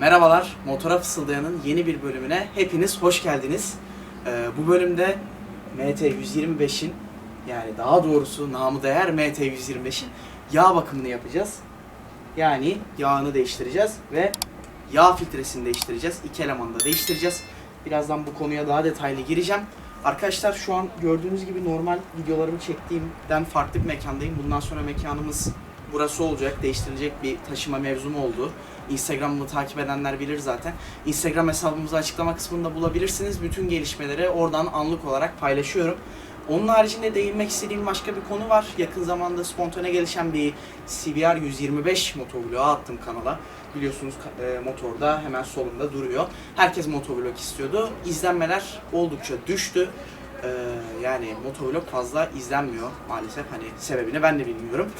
Merhabalar, Motora Fısıldayan'ın yeni bir bölümüne hepiniz hoş geldiniz. Ee, bu bölümde MT-125'in yani daha doğrusu namı değer MT-125'in yağ bakımını yapacağız. Yani yağını değiştireceğiz ve yağ filtresini değiştireceğiz. İki elemanı da değiştireceğiz. Birazdan bu konuya daha detaylı gireceğim. Arkadaşlar şu an gördüğünüz gibi normal videolarımı çektiğimden farklı bir mekandayım. Bundan sonra mekanımız burası olacak. Değiştirilecek bir taşıma mevzum oldu. Instagram'ımı takip edenler bilir zaten. Instagram hesabımızı açıklama kısmında bulabilirsiniz. Bütün gelişmeleri oradan anlık olarak paylaşıyorum. Onun haricinde değinmek istediğim başka bir konu var. Yakın zamanda spontane gelişen bir CBR 125 motovlogu attım kanala. Biliyorsunuz e, motorda hemen solunda duruyor. Herkes motovlog istiyordu. İzlenmeler oldukça düştü. Ee, yani motovlog fazla izlenmiyor maalesef. Hani sebebini ben de bilmiyorum.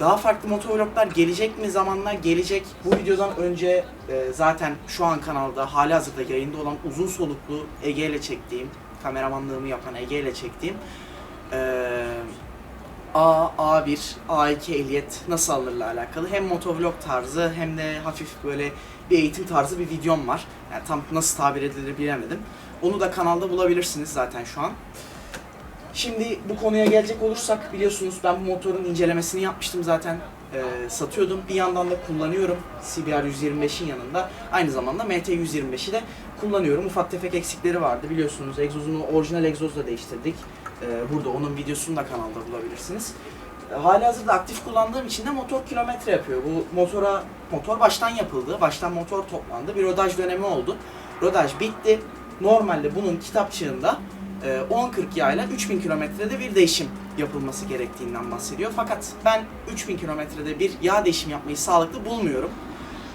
Daha farklı motovloglar gelecek mi zamanla gelecek. Bu videodan önce e, zaten şu an kanalda hali hazırda yayında olan uzun soluklu Ege ile çektiğim, kameramanlığımı yapan Ege ile çektiğim e, A, A1, A2 ehliyet nasıl alınırla alakalı hem motovlog tarzı hem de hafif böyle bir eğitim tarzı bir videom var. Yani tam nasıl tabir edilir bilemedim. Onu da kanalda bulabilirsiniz zaten şu an. Şimdi bu konuya gelecek olursak biliyorsunuz ben bu motorun incelemesini yapmıştım zaten. Ee, satıyordum. Bir yandan da kullanıyorum CBR 125'in yanında. Aynı zamanda MT 125'i de kullanıyorum. Ufak tefek eksikleri vardı biliyorsunuz. Egzozunu orijinal egzozla değiştirdik. Ee, burada onun videosunu da kanalda bulabilirsiniz. Ee, Hali hazırda aktif kullandığım için de motor kilometre yapıyor. Bu motora motor baştan yapıldı. Baştan motor toplandı. Bir rodaj dönemi oldu. Rodaj bitti. Normalde bunun kitapçığında e, 10-40 yağıyla 3000 kilometrede bir değişim yapılması gerektiğinden bahsediyor. Fakat ben 3000 kilometrede bir yağ değişim yapmayı sağlıklı bulmuyorum.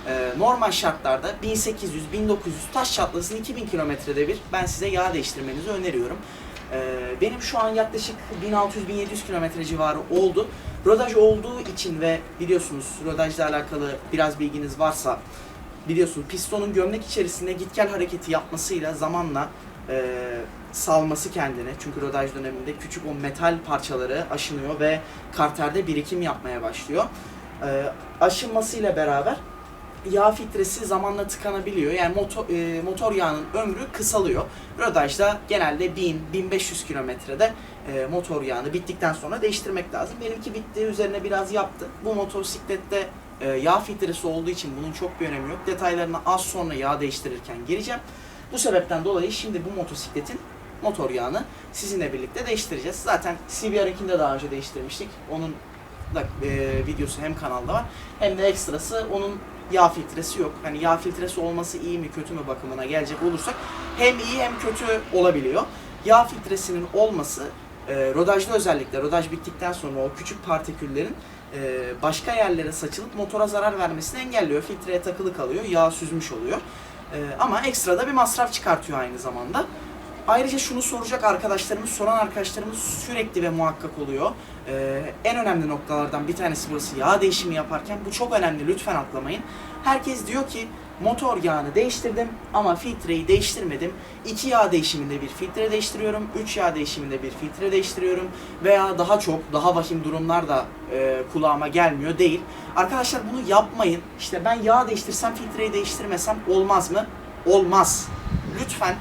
E, Normal şartlarda 1800-1900 taş çatlasın 2000 kilometrede bir ben size yağ değiştirmenizi öneriyorum. E, Benim şu an yaklaşık 1600-1700 kilometre civarı oldu. Rodaj olduğu için ve biliyorsunuz rodajla alakalı biraz bilginiz varsa biliyorsun pistonun gömlek içerisinde git gel hareketi yapmasıyla zamanla e, salması kendini. Çünkü rodaj döneminde küçük o metal parçaları aşınıyor ve karterde birikim yapmaya başlıyor. E, aşınmasıyla beraber yağ filtresi zamanla tıkanabiliyor. Yani motor, e, motor yağının ömrü kısalıyor. Rodajda genelde 1000-1500 kilometrede e, motor yağını bittikten sonra değiştirmek lazım. Benimki bitti, üzerine biraz yaptı. Bu motosiklette e, yağ filtresi olduğu için bunun çok bir önemi yok. Detaylarına az sonra yağ değiştirirken gireceğim. Bu sebepten dolayı şimdi bu motosikletin motor yağını sizinle birlikte değiştireceğiz. Zaten CBR'ınkini de daha önce değiştirmiştik. Onun da e, videosu hem kanalda var hem de ekstrası onun yağ filtresi yok. Hani yağ filtresi olması iyi mi kötü mü bakımına gelecek olursak hem iyi hem kötü olabiliyor. Yağ filtresinin olması e, rodajda özellikle rodaj bittikten sonra o küçük partiküllerin e, başka yerlere saçılıp motora zarar vermesini engelliyor. Filtreye takılı kalıyor, yağ süzmüş oluyor. E, ama ekstra da bir masraf çıkartıyor aynı zamanda. Ayrıca şunu soracak arkadaşlarımız, soran arkadaşlarımız sürekli ve muhakkak oluyor. Ee, en önemli noktalardan bir tanesi burası yağ değişimi yaparken. Bu çok önemli, lütfen atlamayın. Herkes diyor ki motor yağını değiştirdim ama filtreyi değiştirmedim. İki yağ değişiminde bir filtre değiştiriyorum, üç yağ değişiminde bir filtre değiştiriyorum veya daha çok, daha vahim durumlar da e, kulağıma gelmiyor değil. Arkadaşlar bunu yapmayın. İşte ben yağ değiştirsem, filtreyi değiştirmesem olmaz mı? Olmaz. Lütfen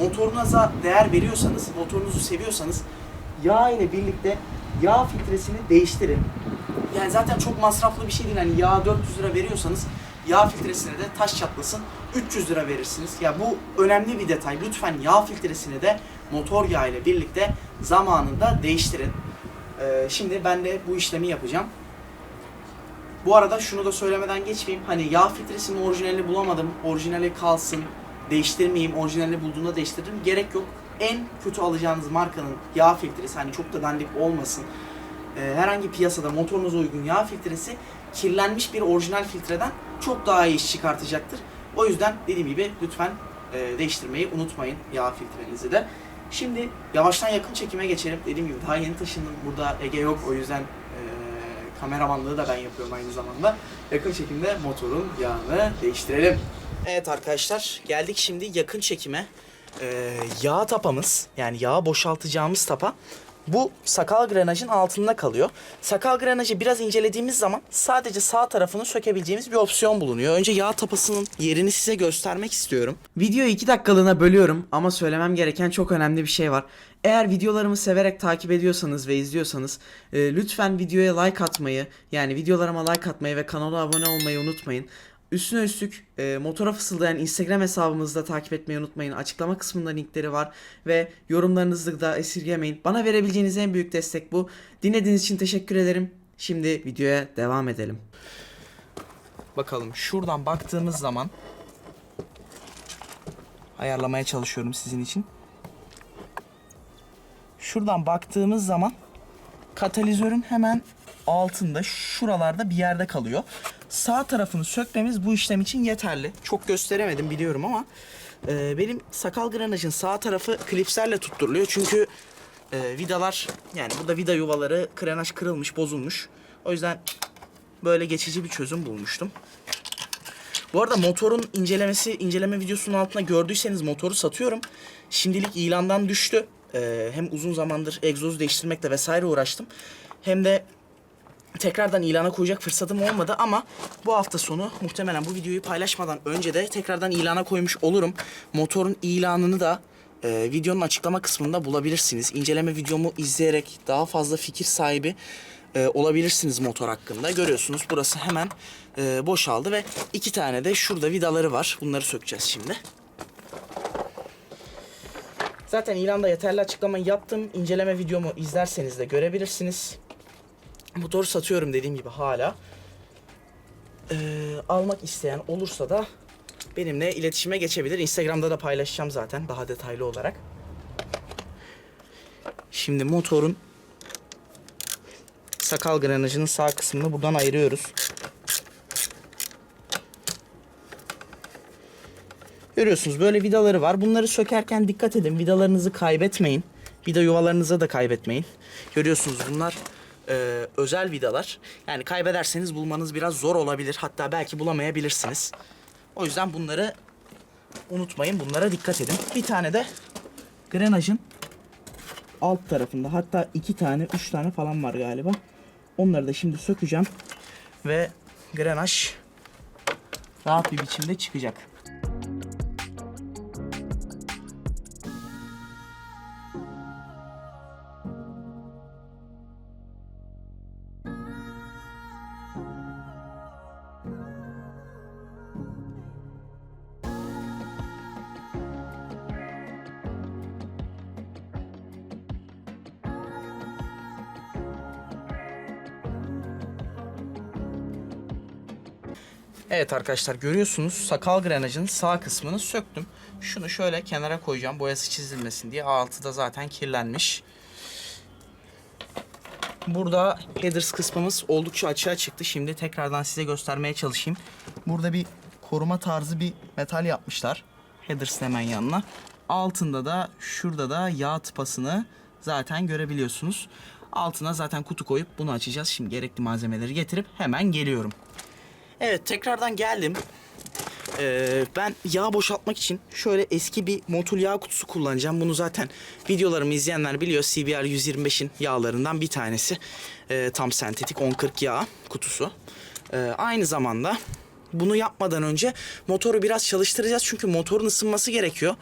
motorunuza değer veriyorsanız, motorunuzu seviyorsanız yağ ile birlikte yağ filtresini değiştirin. Yani zaten çok masraflı bir şey değil. Hani yağ 400 lira veriyorsanız yağ filtresine de taş çatlasın 300 lira verirsiniz. Ya bu önemli bir detay. Lütfen yağ filtresini de motor yağı ile birlikte zamanında değiştirin. Ee, şimdi ben de bu işlemi yapacağım. Bu arada şunu da söylemeden geçmeyeyim. Hani yağ filtresinin orijinalini bulamadım. Orijinali kalsın. Değiştirmeyeyim. Orijinalini bulduğunda değiştiririm. Gerek yok. En kötü alacağınız markanın yağ filtresi hani çok da dandik olmasın. Ee, herhangi piyasada motorunuza uygun yağ filtresi kirlenmiş bir orijinal filtreden çok daha iyi iş çıkartacaktır. O yüzden dediğim gibi lütfen e, değiştirmeyi unutmayın yağ filtrenizi de. Şimdi yavaştan yakın çekime geçelim. Dediğim gibi daha yeni taşındım. Burada Ege yok. O yüzden e, kameramanlığı da ben yapıyorum aynı zamanda. Yakın çekimde motorun yağını değiştirelim. Evet arkadaşlar geldik şimdi yakın çekime. Ee, yağ tapamız yani yağı boşaltacağımız tapa bu sakal grenajın altında kalıyor. Sakal grenajı biraz incelediğimiz zaman sadece sağ tarafını sökebileceğimiz bir opsiyon bulunuyor. Önce yağ tapasının yerini size göstermek istiyorum. Videoyu 2 dakikalığına bölüyorum ama söylemem gereken çok önemli bir şey var. Eğer videolarımı severek takip ediyorsanız ve izliyorsanız e, lütfen videoya like atmayı yani videolarıma like atmayı ve kanala abone olmayı unutmayın. Üstüne üstlük e, motora fısıldayan Instagram hesabımızı da takip etmeyi unutmayın. Açıklama kısmında linkleri var ve yorumlarınızı da esirgemeyin. Bana verebileceğiniz en büyük destek bu. Dinlediğiniz için teşekkür ederim. Şimdi videoya devam edelim. Bakalım şuradan baktığımız zaman ayarlamaya çalışıyorum sizin için. Şuradan baktığımız zaman katalizörün hemen altında şuralarda bir yerde kalıyor. Sağ tarafını sökmemiz bu işlem için yeterli. Çok gösteremedim biliyorum ama e, benim sakal granajın sağ tarafı klipslerle tutturuluyor. Çünkü e, vidalar yani burada vida yuvaları granaj kırılmış, bozulmuş. O yüzden böyle geçici bir çözüm bulmuştum. Bu arada motorun incelemesi, inceleme videosunun altına gördüyseniz motoru satıyorum. Şimdilik ilandan düştü. Ee, hem uzun zamandır egzozu değiştirmekle vesaire uğraştım. Hem de tekrardan ilana koyacak fırsatım olmadı ama bu hafta sonu muhtemelen bu videoyu paylaşmadan önce de tekrardan ilana koymuş olurum. Motorun ilanını da e, videonun açıklama kısmında bulabilirsiniz. İnceleme videomu izleyerek daha fazla fikir sahibi e, olabilirsiniz motor hakkında. Görüyorsunuz burası hemen e, boşaldı ve iki tane de şurada vidaları var. Bunları sökeceğiz şimdi. Zaten ilanda yeterli açıklamayı yaptım. İnceleme videomu izlerseniz de görebilirsiniz. Motoru satıyorum dediğim gibi hala. Ee, almak isteyen olursa da benimle iletişime geçebilir. Instagram'da da paylaşacağım zaten daha detaylı olarak. Şimdi motorun sakal granajının sağ kısmını buradan ayırıyoruz. Görüyorsunuz böyle vidaları var. Bunları sökerken dikkat edin. Vidalarınızı kaybetmeyin. Vida yuvalarınızı da kaybetmeyin. Görüyorsunuz bunlar e, özel vidalar. Yani kaybederseniz bulmanız biraz zor olabilir. Hatta belki bulamayabilirsiniz. O yüzden bunları unutmayın. Bunlara dikkat edin. Bir tane de grenajın alt tarafında hatta iki tane, üç tane falan var galiba. Onları da şimdi sökeceğim ve grenaj rahat bir biçimde çıkacak. Evet arkadaşlar görüyorsunuz sakal grenajın sağ kısmını söktüm. Şunu şöyle kenara koyacağım boyası çizilmesin diye. Altı da zaten kirlenmiş. Burada headers kısmımız oldukça açığa çıktı. Şimdi tekrardan size göstermeye çalışayım. Burada bir koruma tarzı bir metal yapmışlar. Headers hemen yanına. Altında da şurada da yağ tıpasını zaten görebiliyorsunuz. Altına zaten kutu koyup bunu açacağız. Şimdi gerekli malzemeleri getirip hemen geliyorum. Evet tekrardan geldim. Ee, ben yağ boşaltmak için şöyle eski bir motul yağ kutusu kullanacağım. Bunu zaten videolarımı izleyenler biliyor. CBR 125'in yağlarından bir tanesi. Ee, tam sentetik 1040 yağ kutusu. Ee, aynı zamanda bunu yapmadan önce motoru biraz çalıştıracağız. Çünkü motorun ısınması gerekiyor.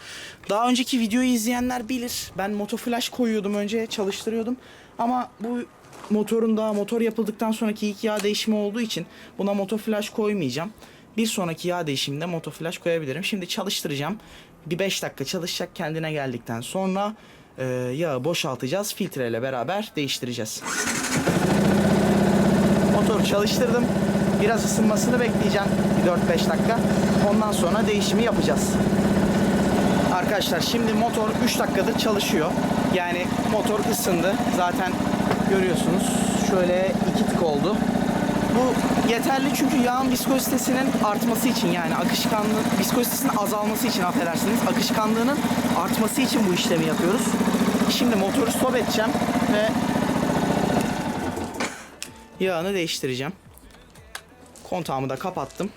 Daha önceki videoyu izleyenler bilir. Ben motoflash koyuyordum önce çalıştırıyordum. Ama bu motorun daha motor yapıldıktan sonraki ilk yağ değişimi olduğu için buna motoflash koymayacağım. Bir sonraki yağ değişiminde motoflash koyabilirim. Şimdi çalıştıracağım. Bir 5 dakika çalışacak kendine geldikten sonra e, yağı boşaltacağız. Filtreyle beraber değiştireceğiz. Motoru çalıştırdım. Biraz ısınmasını bekleyeceğim. Bir 4-5 dakika. Ondan sonra değişimi yapacağız. Arkadaşlar şimdi motor 3 dakikadır çalışıyor. Yani motor ısındı. Zaten görüyorsunuz. Şöyle iki tık oldu. Bu yeterli çünkü yağın viskozitesinin artması için yani akışkanlığı, viskozitesinin azalması için affedersiniz. Akışkanlığının artması için bu işlemi yapıyoruz. Şimdi motoru stop edeceğim ve yağını değiştireceğim. Kontağımı da kapattım.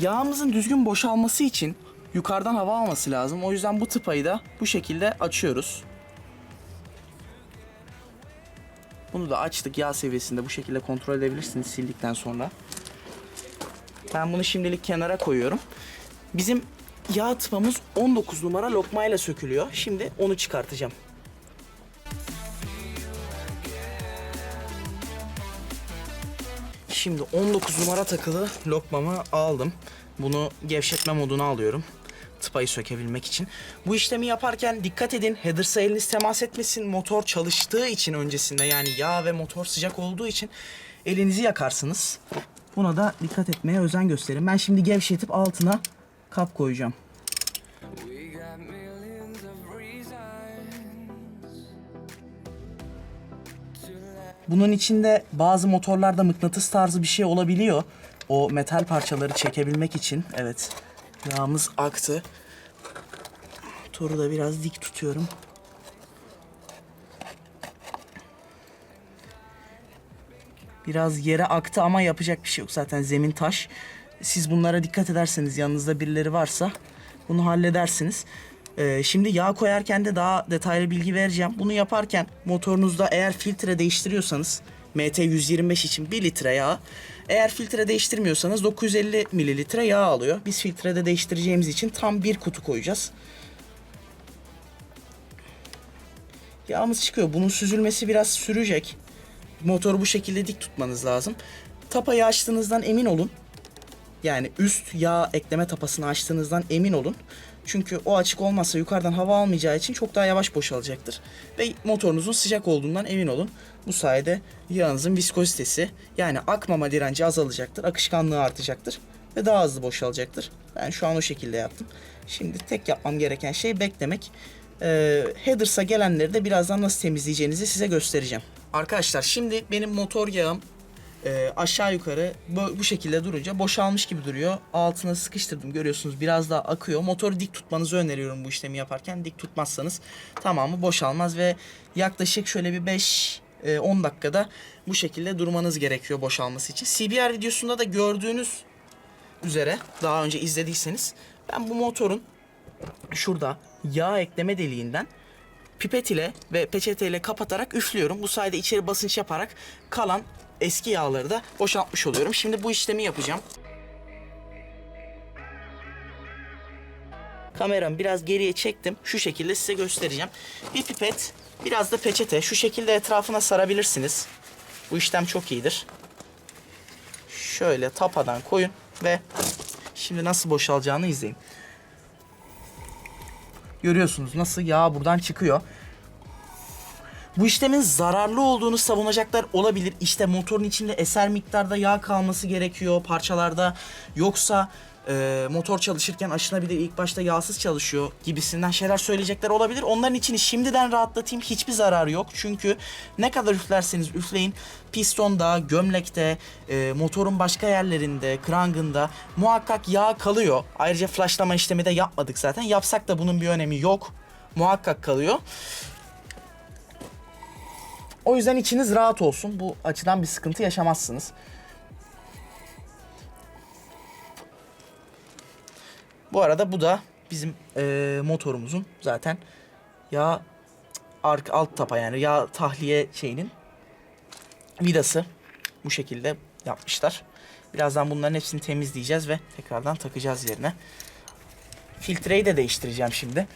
Yağımızın düzgün boşalması için yukarıdan hava alması lazım. O yüzden bu tıpayı da bu şekilde açıyoruz. Bunu da açtık yağ seviyesinde bu şekilde kontrol edebilirsiniz sildikten sonra. Ben bunu şimdilik kenara koyuyorum. Bizim yağ tıpamız 19 numara lokmayla sökülüyor. Şimdi onu çıkartacağım. Şimdi 19 numara takılı lokmamı aldım. Bunu gevşetme moduna alıyorum. Tıpayı sökebilmek için. Bu işlemi yaparken dikkat edin. Headers'a eliniz temas etmesin. Motor çalıştığı için öncesinde yani yağ ve motor sıcak olduğu için elinizi yakarsınız. Buna da dikkat etmeye özen gösterin. Ben şimdi gevşetip altına kap koyacağım. Bunun içinde bazı motorlarda mıknatıs tarzı bir şey olabiliyor. O metal parçaları çekebilmek için. Evet. Yağımız aktı. Motoru da biraz dik tutuyorum. Biraz yere aktı ama yapacak bir şey yok. Zaten zemin taş. Siz bunlara dikkat ederseniz yanınızda birileri varsa bunu halledersiniz. Ee, şimdi yağ koyarken de daha detaylı bilgi vereceğim. Bunu yaparken motorunuzda eğer filtre değiştiriyorsanız MT 125 için 1 litre yağ. Eğer filtre değiştirmiyorsanız 950 mililitre yağ alıyor. Biz filtrede değiştireceğimiz için tam bir kutu koyacağız. Yağımız çıkıyor. Bunun süzülmesi biraz sürecek. Motoru bu şekilde dik tutmanız lazım. Tapayı açtığınızdan emin olun. Yani üst yağ ekleme tapasını açtığınızdan emin olun. Çünkü o açık olmazsa yukarıdan hava almayacağı için çok daha yavaş boşalacaktır. Ve motorunuzun sıcak olduğundan emin olun. Bu sayede yağınızın viskozitesi yani akmama direnci azalacaktır. Akışkanlığı artacaktır. Ve daha hızlı boşalacaktır. Ben şu an o şekilde yaptım. Şimdi tek yapmam gereken şey beklemek. Ee, headers'a gelenleri de birazdan nasıl temizleyeceğinizi size göstereceğim. Arkadaşlar şimdi benim motor yağım e, aşağı yukarı bu, bu şekilde durunca boşalmış gibi duruyor. Altına sıkıştırdım görüyorsunuz biraz daha akıyor. Motoru dik tutmanızı öneriyorum bu işlemi yaparken. Dik tutmazsanız tamamı boşalmaz ve yaklaşık şöyle bir 5 e, 10 dakikada bu şekilde durmanız gerekiyor boşalması için. CBR videosunda da gördüğünüz üzere daha önce izlediyseniz ben bu motorun şurada yağ ekleme deliğinden pipet ile ve peçete ile kapatarak üflüyorum. Bu sayede içeri basınç yaparak kalan eski yağları da boşaltmış oluyorum. Şimdi bu işlemi yapacağım. Kameramı biraz geriye çektim. Şu şekilde size göstereceğim. Bir pipet, biraz da peçete. Şu şekilde etrafına sarabilirsiniz. Bu işlem çok iyidir. Şöyle tapadan koyun ve şimdi nasıl boşalacağını izleyin. Görüyorsunuz nasıl yağ buradan çıkıyor. Bu işlemin zararlı olduğunu savunacaklar olabilir. İşte motorun içinde eser miktarda yağ kalması gerekiyor parçalarda. Yoksa e, motor çalışırken aşınabilir ilk başta yağsız çalışıyor gibisinden şeyler söyleyecekler olabilir. Onların içini şimdiden rahatlatayım. Hiçbir zararı yok. Çünkü ne kadar üflerseniz üfleyin pistonda, gömlekte, e, motorun başka yerlerinde, krangında muhakkak yağ kalıyor. Ayrıca flashlama işlemi de yapmadık zaten. Yapsak da bunun bir önemi yok. Muhakkak kalıyor. O yüzden içiniz rahat olsun. Bu açıdan bir sıkıntı yaşamazsınız. Bu arada bu da bizim eee, motorumuzun zaten yağ arka alt tapa yani yağ tahliye şeyinin vidası bu şekilde yapmışlar. Birazdan bunların hepsini temizleyeceğiz ve tekrardan takacağız yerine. Filtreyi de değiştireceğim şimdi.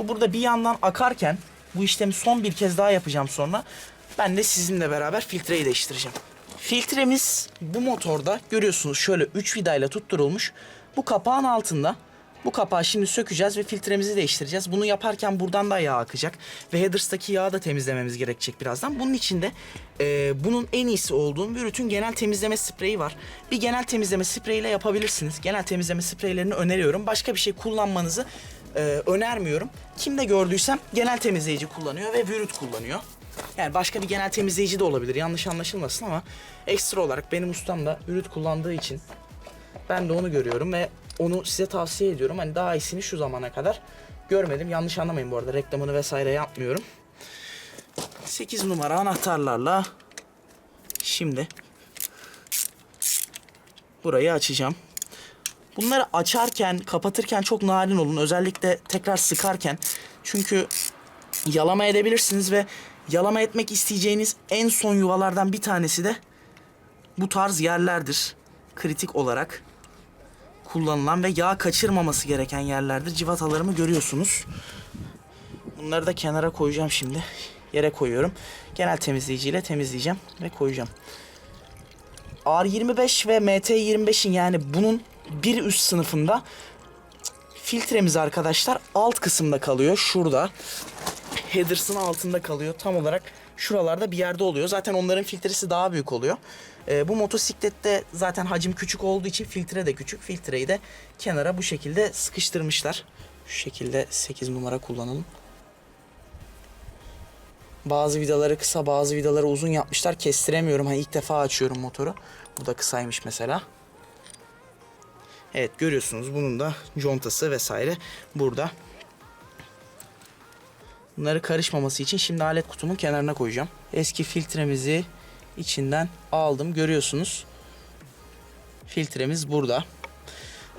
Bu burada bir yandan akarken bu işlemi son bir kez daha yapacağım sonra. Ben de sizinle beraber filtreyi değiştireceğim. Filtremiz bu motorda görüyorsunuz şöyle 3 vidayla tutturulmuş. Bu kapağın altında. Bu kapağı şimdi sökeceğiz ve filtremizi değiştireceğiz. Bunu yaparken buradan da yağ akacak. Ve headers'taki yağı da temizlememiz gerekecek birazdan. Bunun için de e, bunun en iyisi olduğum bir bütün genel temizleme spreyi var. Bir genel temizleme spreyiyle yapabilirsiniz. Genel temizleme spreylerini öneriyorum. Başka bir şey kullanmanızı e, önermiyorum. Kimde gördüysem genel temizleyici kullanıyor ve Vürüt kullanıyor. Yani başka bir genel temizleyici de olabilir. Yanlış anlaşılmasın ama ekstra olarak benim ustam da Vürüt kullandığı için ben de onu görüyorum ve onu size tavsiye ediyorum. Hani daha iyisini şu zamana kadar görmedim. Yanlış anlamayın bu arada. Reklamını vesaire yapmıyorum. 8 numara anahtarlarla şimdi burayı açacağım. Bunları açarken, kapatırken çok narin olun. Özellikle tekrar sıkarken. Çünkü yalama edebilirsiniz ve yalama etmek isteyeceğiniz en son yuvalardan bir tanesi de bu tarz yerlerdir. Kritik olarak kullanılan ve yağ kaçırmaması gereken yerlerdir. Civatalarımı görüyorsunuz. Bunları da kenara koyacağım şimdi. Yere koyuyorum. Genel temizleyiciyle temizleyeceğim ve koyacağım. R25 ve MT25'in yani bunun bir üst sınıfında filtremiz arkadaşlar alt kısımda kalıyor. Şurada. Headers'ın altında kalıyor. Tam olarak şuralarda bir yerde oluyor. Zaten onların filtresi daha büyük oluyor. Ee, bu motosiklette zaten hacim küçük olduğu için filtre de küçük. Filtreyi de kenara bu şekilde sıkıştırmışlar. Şu şekilde 8 numara kullanalım. Bazı vidaları kısa, bazı vidaları uzun yapmışlar. Kestiremiyorum. Hani ilk defa açıyorum motoru. Bu da kısaymış mesela. Evet görüyorsunuz bunun da contası vesaire burada. Bunları karışmaması için şimdi alet kutumun kenarına koyacağım. Eski filtremizi içinden aldım görüyorsunuz. Filtremiz burada.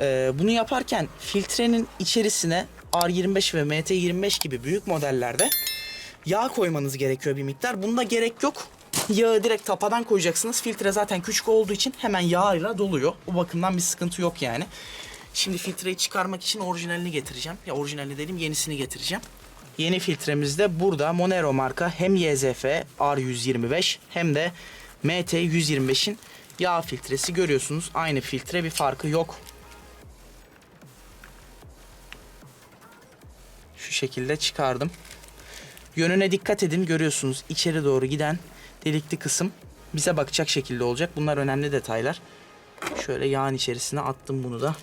Ee, bunu yaparken filtrenin içerisine R25 ve MT25 gibi büyük modellerde yağ koymanız gerekiyor bir miktar. Bunda gerek yok. Yağı direkt tapadan koyacaksınız. Filtre zaten küçük olduğu için hemen yağıyla doluyor. O bakımdan bir sıkıntı yok yani. Şimdi filtreyi çıkarmak için orijinalini getireceğim. Ya orijinalini dedim yenisini getireceğim. Yeni filtremiz de burada Monero marka hem YZF R125 hem de MT125'in yağ filtresi görüyorsunuz. Aynı filtre bir farkı yok. Şu şekilde çıkardım. Yönüne dikkat edin görüyorsunuz içeri doğru giden delikli kısım bize bakacak şekilde olacak. Bunlar önemli detaylar. Şöyle yağın içerisine attım bunu da.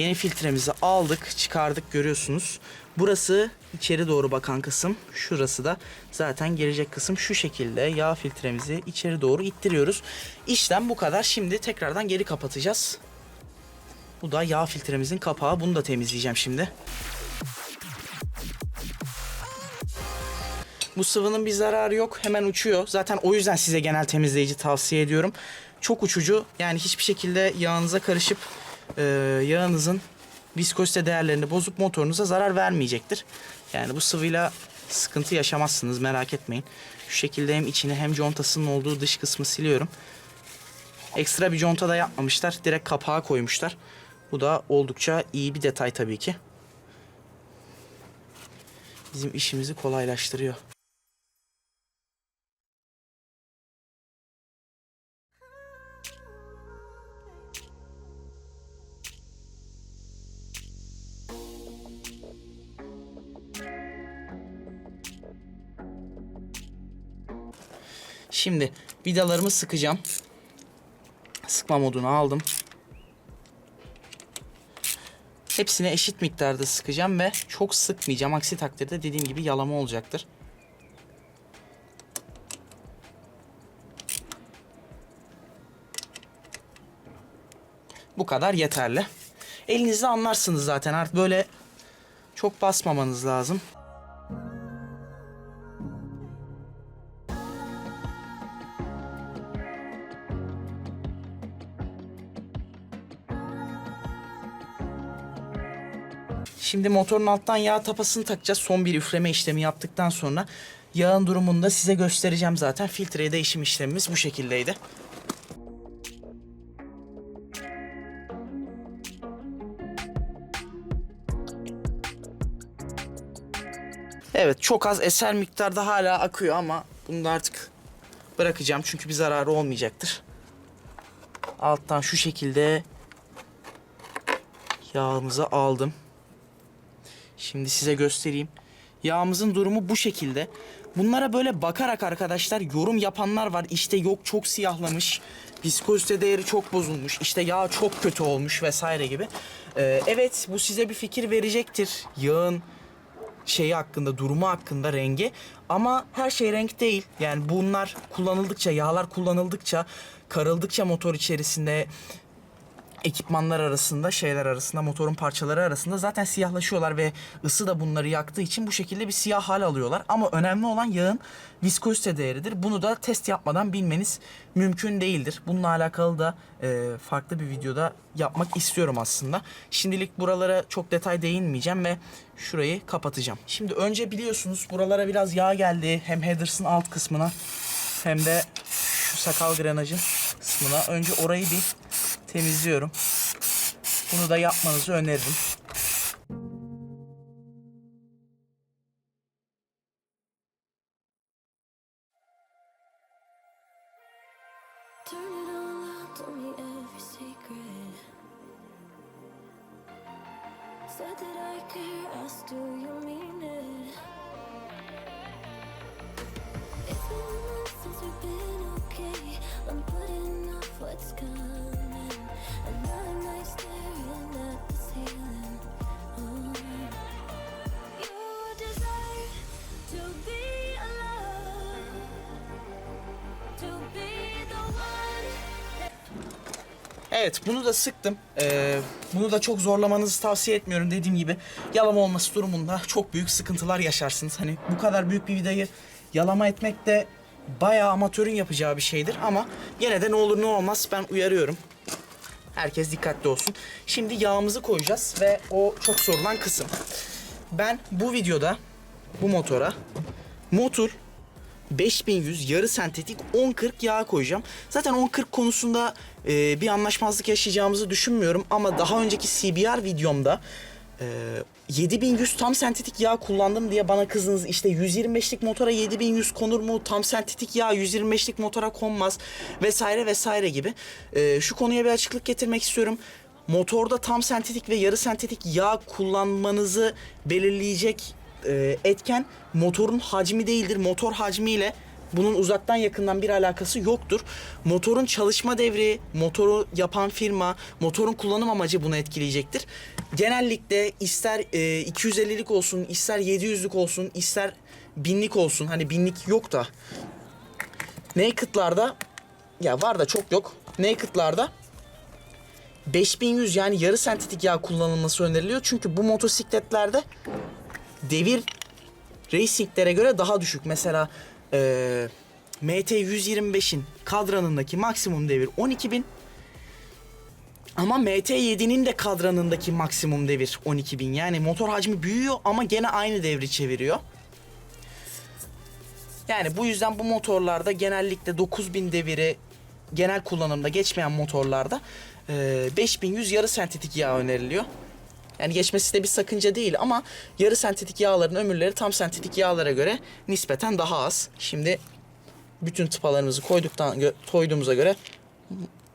Yeni filtremizi aldık, çıkardık görüyorsunuz. Burası içeri doğru bakan kısım. Şurası da zaten gelecek kısım. Şu şekilde yağ filtremizi içeri doğru ittiriyoruz. İşlem bu kadar. Şimdi tekrardan geri kapatacağız. Bu da yağ filtremizin kapağı. Bunu da temizleyeceğim şimdi. Bu sıvının bir zararı yok. Hemen uçuyor. Zaten o yüzden size genel temizleyici tavsiye ediyorum. Çok uçucu. Yani hiçbir şekilde yağınıza karışıp e, yağınızın viskozite değerlerini bozup motorunuza zarar vermeyecektir. Yani bu sıvıyla sıkıntı yaşamazsınız merak etmeyin. Şu şekilde hem içini hem contasının olduğu dış kısmı siliyorum. Ekstra bir conta da yapmamışlar. Direkt kapağı koymuşlar. Bu da oldukça iyi bir detay tabii ki. Bizim işimizi kolaylaştırıyor. Şimdi vidalarımı sıkacağım. Sıkma modunu aldım. Hepsini eşit miktarda sıkacağım ve çok sıkmayacağım. Aksi takdirde dediğim gibi yalama olacaktır. Bu kadar yeterli. Elinizde anlarsınız zaten artık böyle çok basmamanız lazım. Şimdi motorun alttan yağ tapasını takacağız. Son bir üfleme işlemi yaptıktan sonra yağın durumunu da size göstereceğim zaten. Filtreye değişim işlemimiz bu şekildeydi. Evet çok az eser miktarda hala akıyor ama bunu da artık bırakacağım çünkü bir zararı olmayacaktır. Alttan şu şekilde yağımızı aldım. Şimdi size göstereyim. Yağımızın durumu bu şekilde. Bunlara böyle bakarak arkadaşlar yorum yapanlar var. İşte yok çok siyahlamış. Viskozite değeri çok bozulmuş. işte yağ çok kötü olmuş vesaire gibi. Ee, evet bu size bir fikir verecektir. Yağın şeyi hakkında, durumu hakkında rengi. Ama her şey renk değil. Yani bunlar kullanıldıkça, yağlar kullanıldıkça, karıldıkça motor içerisinde ekipmanlar arasında, şeyler arasında, motorun parçaları arasında zaten siyahlaşıyorlar ve ısı da bunları yaktığı için bu şekilde bir siyah hal alıyorlar. Ama önemli olan yağın viskozite değeridir. Bunu da test yapmadan bilmeniz mümkün değildir. Bununla alakalı da e, farklı bir videoda yapmak istiyorum aslında. Şimdilik buralara çok detay değinmeyeceğim ve şurayı kapatacağım. Şimdi önce biliyorsunuz buralara biraz yağ geldi. Hem headers'ın alt kısmına hem de şu sakal grenajın kısmına. Önce orayı bir temizliyorum. Bunu da yapmanızı öneririm. Said that I care, asked do you mean it? Oh. Evet bunu da sıktım. Ee, bunu da çok zorlamanızı tavsiye etmiyorum. Dediğim gibi yalama olması durumunda çok büyük sıkıntılar yaşarsınız. Hani bu kadar büyük bir vidayı yalama etmek de bayağı amatörün yapacağı bir şeydir. Ama gene de ne olur ne olmaz ben uyarıyorum. Herkes dikkatli olsun. Şimdi yağımızı koyacağız ve o çok sorulan kısım. Ben bu videoda bu motora motor 5100 yarı sentetik 1040 yağ koyacağım. Zaten 1040 konusunda e, bir anlaşmazlık yaşayacağımızı düşünmüyorum ama daha önceki CBR videomda e, 7100 tam sentetik yağ kullandım diye bana kızdınız. İşte 125'lik motora 7100 konur mu? Tam sentetik yağ 125'lik motora konmaz vesaire vesaire gibi. E, şu konuya bir açıklık getirmek istiyorum. Motorda tam sentetik ve yarı sentetik yağ kullanmanızı belirleyecek e, etken motorun hacmi değildir. Motor hacmiyle bunun uzaktan yakından bir alakası yoktur. Motorun çalışma devri, motoru yapan firma, motorun kullanım amacı bunu etkileyecektir. Genellikle ister e, 250'lik olsun, ister 700'lük olsun, ister binlik olsun. Hani binlik yok da. Naked'larda ya var da çok yok. Naked'larda 5100 yani yarı sentetik yağ kullanılması öneriliyor. Çünkü bu motosikletlerde devir racinglere göre daha düşük. Mesela eee MT 125'in kadranındaki maksimum devir 12.000 ama MT7'nin de kadranındaki maksimum devir 12.000. Yani motor hacmi büyüyor ama gene aynı devri çeviriyor. Yani bu yüzden bu motorlarda genellikle 9000 deviri genel kullanımda geçmeyen motorlarda eee, 5100 yarı sentetik yağ öneriliyor. Yani geçmesi de bir sakınca değil ama yarı sentetik yağların ömürleri tam sentetik yağlara göre nispeten daha az. Şimdi bütün tıpalarımızı koyduktan koyduğumuza göre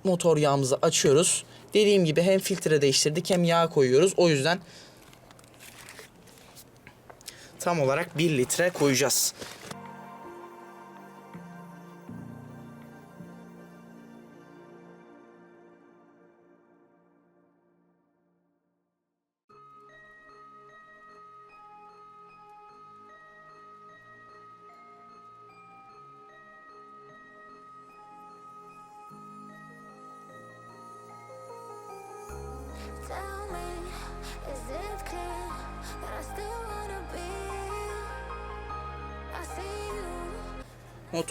motor yağımızı açıyoruz. Dediğim gibi hem filtre değiştirdik hem yağ koyuyoruz. O yüzden tam olarak 1 litre koyacağız.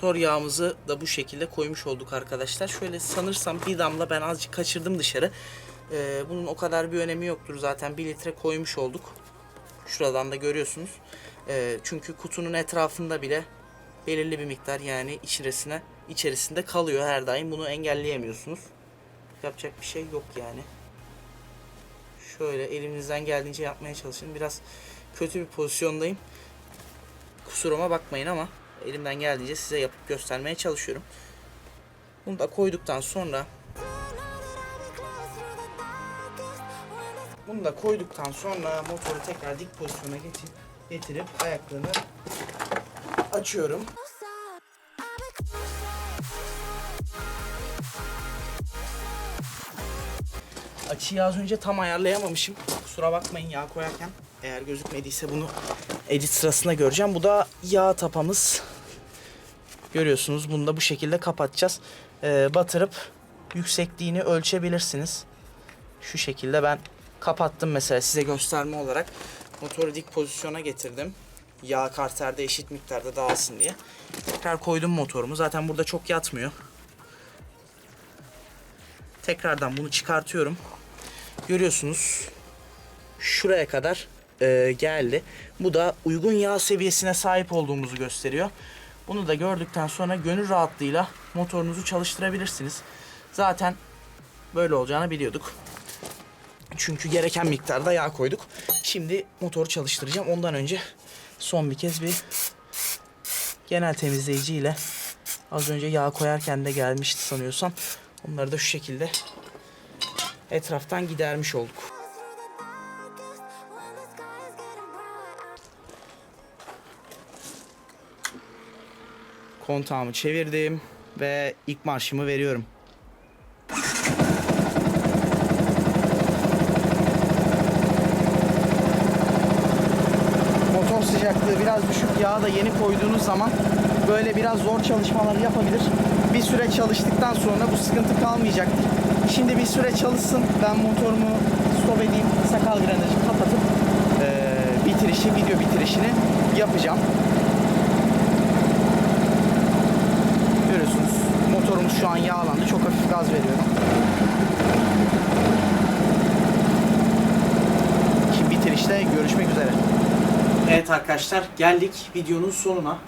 Motor yağımızı da bu şekilde koymuş olduk arkadaşlar. Şöyle sanırsam bir damla ben azıcık kaçırdım dışarı. Ee, bunun o kadar bir önemi yoktur zaten. 1 litre koymuş olduk. Şuradan da görüyorsunuz. Ee, çünkü kutunun etrafında bile belirli bir miktar yani içerisine içerisinde kalıyor her daim. Bunu engelleyemiyorsunuz. Yapacak bir şey yok yani. Şöyle elimizden geldiğince yapmaya çalışın. Biraz kötü bir pozisyondayım. Kusuruma bakmayın ama elimden geldiğince size yapıp göstermeye çalışıyorum. Bunu da koyduktan sonra bunu da koyduktan sonra motoru tekrar dik pozisyona getir, getirip ayaklarını Açıyorum. Açıyı az önce tam ayarlayamamışım. Kusura bakmayın yağ koyarken. Eğer gözükmediyse bunu edit sırasında göreceğim. Bu da yağ tapamız. Görüyorsunuz bunu da bu şekilde kapatacağız. Ee, batırıp yüksekliğini ölçebilirsiniz. Şu şekilde ben kapattım mesela size gösterme olarak. Motoru dik pozisyona getirdim. Yağ karterde eşit miktarda dağılsın diye. Tekrar koydum motorumu. Zaten burada çok yatmıyor. Tekrardan bunu çıkartıyorum. Görüyorsunuz şuraya kadar e, geldi. Bu da uygun yağ seviyesine sahip olduğumuzu gösteriyor. Bunu da gördükten sonra gönül rahatlığıyla motorunuzu çalıştırabilirsiniz. Zaten böyle olacağını biliyorduk. Çünkü gereken miktarda yağ koyduk. Şimdi motoru çalıştıracağım. Ondan önce son bir kez bir genel temizleyici ile az önce yağ koyarken de gelmişti sanıyorsam. Onları da şu şekilde etraftan gidermiş olduk. Kontağımı çevirdim ve ilk marşımı veriyorum. Motor sıcaklığı biraz düşük yağı da yeni koyduğunuz zaman böyle biraz zor çalışmalar yapabilir. Bir süre çalıştıktan sonra bu sıkıntı kalmayacaktır. Şimdi bir süre çalışsın. Ben motorumu stop edeyim. Sakal granajı kapatıp eee, bitirişi, video bitirişini yapacağım. Görüyorsunuz motorumuz şu an yağlandı. Çok hafif gaz veriyorum. Şimdi bitirişte görüşmek üzere. Evet arkadaşlar geldik videonun sonuna.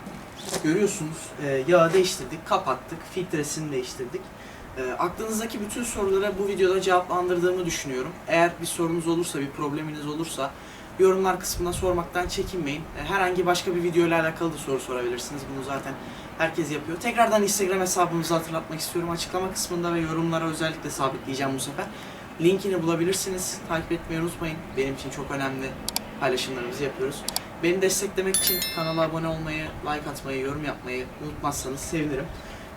Görüyorsunuz e, yağı değiştirdik, kapattık, filtresini değiştirdik. E, aklınızdaki bütün sorulara bu videoda cevaplandırdığımı düşünüyorum. Eğer bir sorunuz olursa, bir probleminiz olursa yorumlar kısmına sormaktan çekinmeyin. E, herhangi başka bir video ile alakalı da soru sorabilirsiniz. Bunu zaten herkes yapıyor. Tekrardan Instagram hesabımızı hatırlatmak istiyorum. Açıklama kısmında ve yorumlara özellikle sabitleyeceğim bu sefer. Linkini bulabilirsiniz. Takip etmeyi unutmayın. Benim için çok önemli paylaşımlarımızı yapıyoruz. Beni desteklemek için kanala abone olmayı, like atmayı, yorum yapmayı unutmazsanız sevinirim.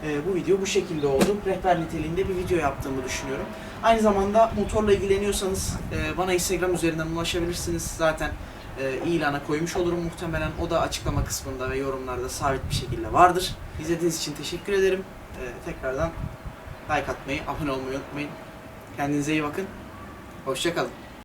Ee, bu video bu şekilde oldu. Rehber niteliğinde bir video yaptığımı düşünüyorum. Aynı zamanda motorla ilgileniyorsanız e, bana Instagram üzerinden ulaşabilirsiniz. Zaten e, ilana koymuş olurum muhtemelen. O da açıklama kısmında ve yorumlarda sabit bir şekilde vardır. İzlediğiniz için teşekkür ederim. E, tekrardan like atmayı, abone olmayı unutmayın. Kendinize iyi bakın. Hoşçakalın.